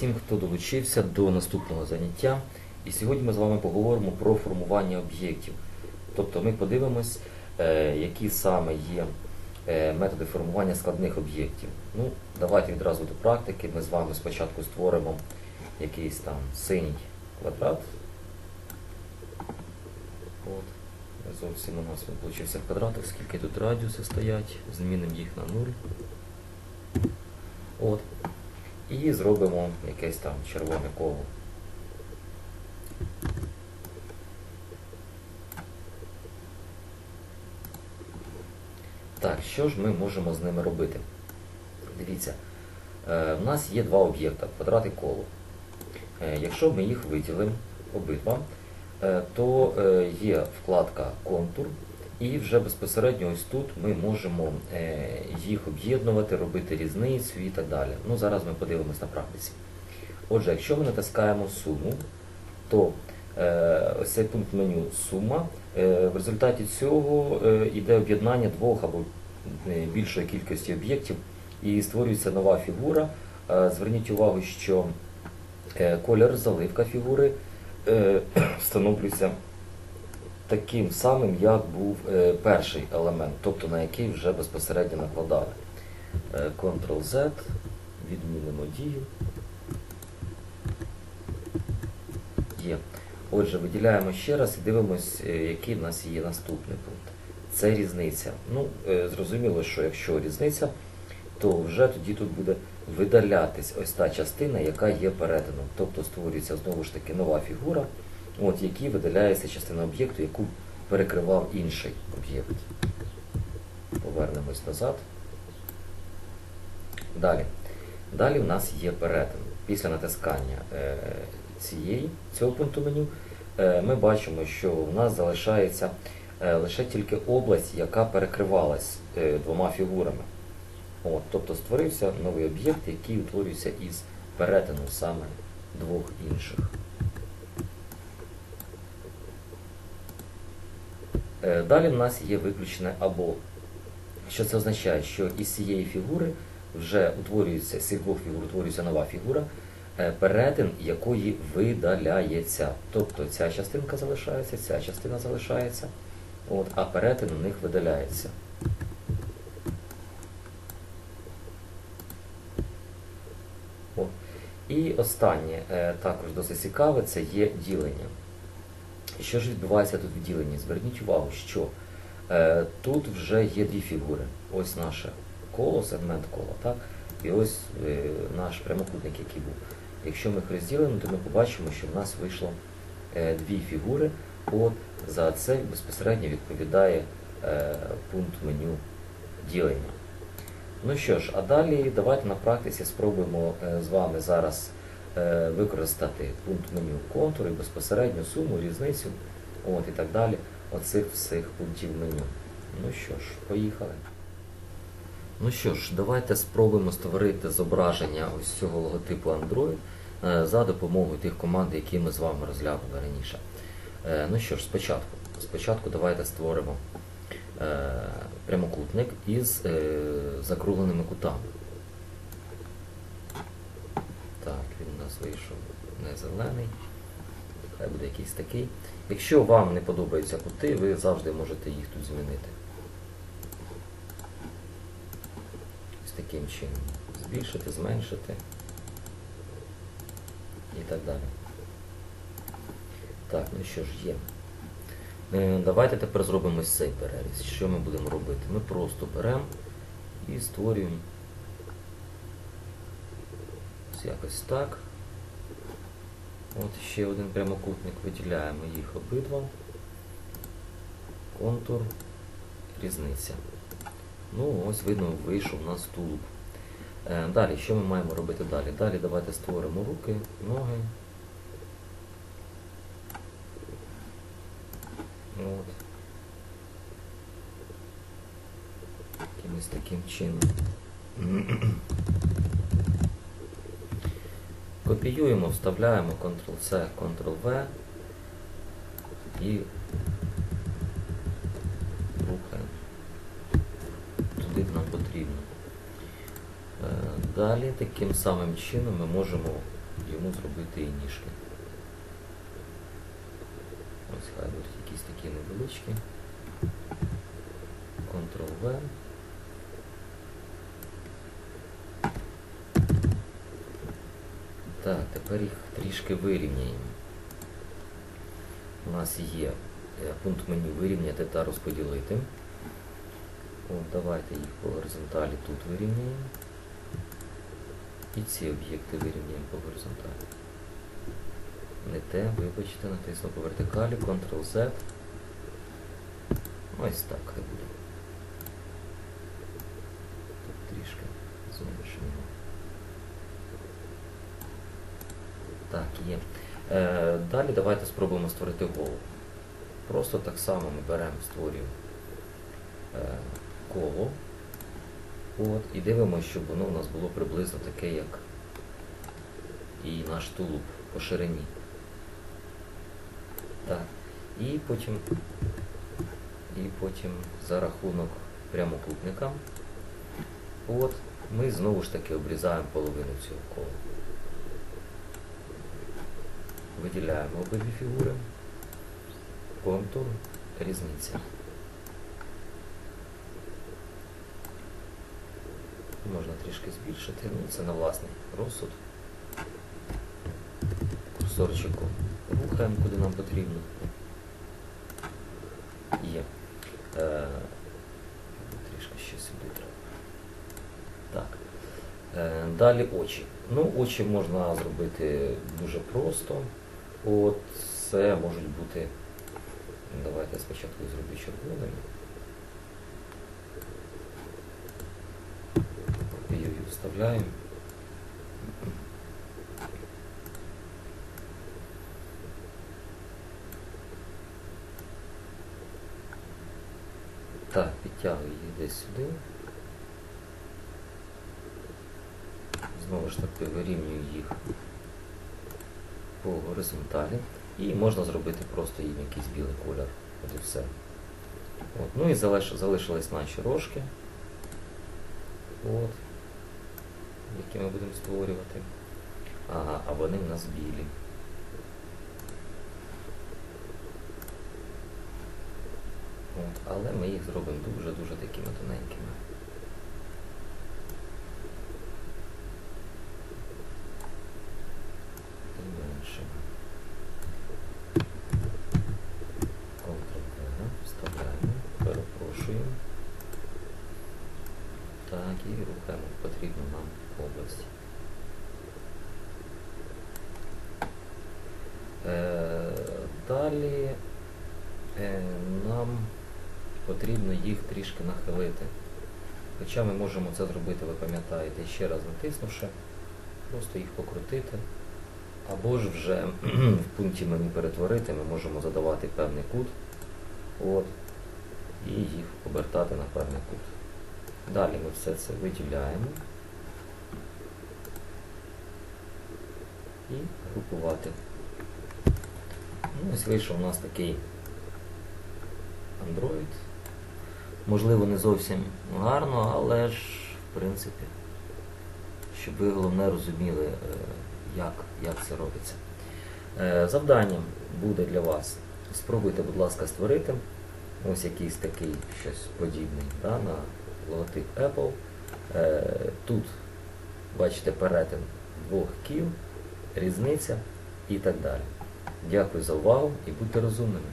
Всім, хто долучився до наступного заняття. І сьогодні ми з вами поговоримо про формування об'єктів. Тобто ми подивимось, е, які саме є е, методи формування складних об'єктів. Ну, давайте відразу до практики. Ми з вами спочатку створимо якийсь там синій квадрат. От. Зовсім у нас він получився квадрат, оскільки тут радіуси стоять, змінимо їх на 0. От. І зробимо якесь там червоне коло. Так, що ж ми можемо з ними робити? Дивіться, е, в нас є два об'єкта, квадрат і коло. Е, якщо ми їх виділимо обидва, е, то є вкладка контур, і вже безпосередньо ось тут ми можемо е, їх об'єднувати, робити різницю і так далі. Ну, зараз ми подивимось на практиці. Отже, якщо ми натискаємо суму, то е, ось цей пункт меню сума. Е, в результаті цього йде об'єднання двох або більшої кількості об'єктів і створюється нова фігура. Зверніть увагу, що колір заливка фігури встановлюється таким самим, як був е, перший елемент, тобто на який вже безпосередньо накладали. Е, Ctrl-Z, відмінимо дію. Є. Отже, виділяємо ще раз і дивимось, е, який в нас є наступний пункт. Це різниця. Ну, е, зрозуміло, що якщо різниця, то вже тоді тут буде видалятись ось та частина, яка є переданом. Тобто створюється знову ж таки нова фігура, от якій видаляється частина об'єкту, яку перекривав інший об'єкт. Повернемось назад. Далі. Далі в нас є перетин. Після натискання е, цієї, цього пункту меню е, ми бачимо, що в нас залишається е, лише тільки область, яка перекривалась двома фігурами. От, тобто створився новий об'єкт, який утворюється із перетину саме двох інших. Далі в нас є виключене або. Що це означає? Що із цієї фігури вже утворюється, з цих двох фігур утворюється нова фігура, е, перетин якої видаляється. Тобто ця частинка залишається, ця частина залишається, от, а перетин у них видаляється. От. І останнє, е, також досить цікаве, це є ділення. Що ж відбувається тут в діленні? Зверніть увагу, що е, тут вже є дві фігури. Ось наше коло, сегмент кола, так? І ось е, наш прямокутник, який був. Якщо ми їх розділимо, то ми побачимо, що в нас вийшло е, дві фігури. От за це безпосередньо відповідає е, пункт меню ділення. Ну що ж, а далі давайте на практиці спробуємо е, з вами зараз використати пункт меню контур і безпосередньо суму, різницю от, і так далі оцих всіх пунктів меню. Ну що ж, поїхали. Ну що ж, давайте спробуємо створити зображення ось цього логотипу Android е, за допомогою тих команд, які ми з вами розглянули раніше. Е, Ну що ж, спочатку. Спочатку давайте створимо е, прямокутник із е, закругленими кутами. Так, він у нас вийшов не зелений. Хай буде якийсь такий. Якщо вам не подобаються кути, ви завжди можете їх тут змінити. Ось таким чином. Збільшити, зменшити і так далі. Так, ну що ж є. Е, Давайте тепер зробимо цей переріз. Що ми будемо робити? Ми просто беремо і створюємо ось якось так. От ще один прямокутник, виділяємо їх обидва. Контур, різниця. Ну, ось видно, вийшов у нас тулуб. Е, Далі, що ми маємо робити далі? Далі давайте створимо руки, ноги. От. Якимось таким чином. Копіюємо, вставляємо Ctrl-C, Ctrl-V і рухаємо туди нам потрібно. Далі таким самим чином ми можемо йому зробити і ніжки. Ось хай будуть якісь такі невеличкі. Ctrl-V. Так, тепер їх трішки вирівняємо. У нас є е, пункт меню вирівняти та розподілити. От, давайте їх по горизонталі тут вирівняємо. І ці об'єкти вирівняємо по горизонталі. Не те, вибачте, натиснув по вертикалі, Ctrl-Z. Ось так хай буде. Тут трішки зменшимо. Так, є. Е, далі давайте спробуємо створити голову. Просто так само ми беремо, створюємо е, коло. От, і дивимося, щоб воно у нас було приблизно таке, як і наш тулуб по ширині. Так. І потім, і потім за рахунок прямокутника, от, ми знову ж таки обрізаємо половину цього кола. Виділяємо обидві фігури, контур, різниця. Можна трішки збільшити, ну це на власний розсуд. Курсорчиком рухаємо, куди нам потрібно. Є. Е, трішки ще сюди треба. Так. Е, далі очі. Ну, очі можна зробити дуже просто. От це можуть бути. Давайте спочатку зроблю червоним. Копіюю, вставляємо. Так, підтягую їх десь сюди. Знову ж таки вирівнюю їх по горизонталі. І можна зробити просто їм якийсь білий колір. От і все. От. Ну і залиш, залишились наші рожки, от, які ми будемо створювати. Ага, а вони в нас білі. От, але ми їх зробимо дуже-дуже такими тоненькими. І меншими. Ctrl-V, вставляємо, перепрошуємо. Так, і рухаємо в потрібну нам область. Е, далі е, нам потрібно їх трішки нахилити. Хоча ми можемо це зробити, ви пам'ятаєте, ще раз натиснувши, просто їх покрутити. Або ж вже в пункті меню перетворити ми можемо задавати певний кут от, і їх обертати на певний кут. Далі ми все це виділяємо і групувати. Ну, ось вийшов у нас такий Android. Можливо, не зовсім гарно, але ж, в принципі, щоб ви головне розуміли, е, як, як це робиться. Е, Завданням буде для вас. Спробуйте, будь ласка, створити ось якийсь такий щось подібний да, на логотип Apple. Е, Тут бачите перетин двох кіл, різниця і так далі. Дякую за увагу і будьте розумними.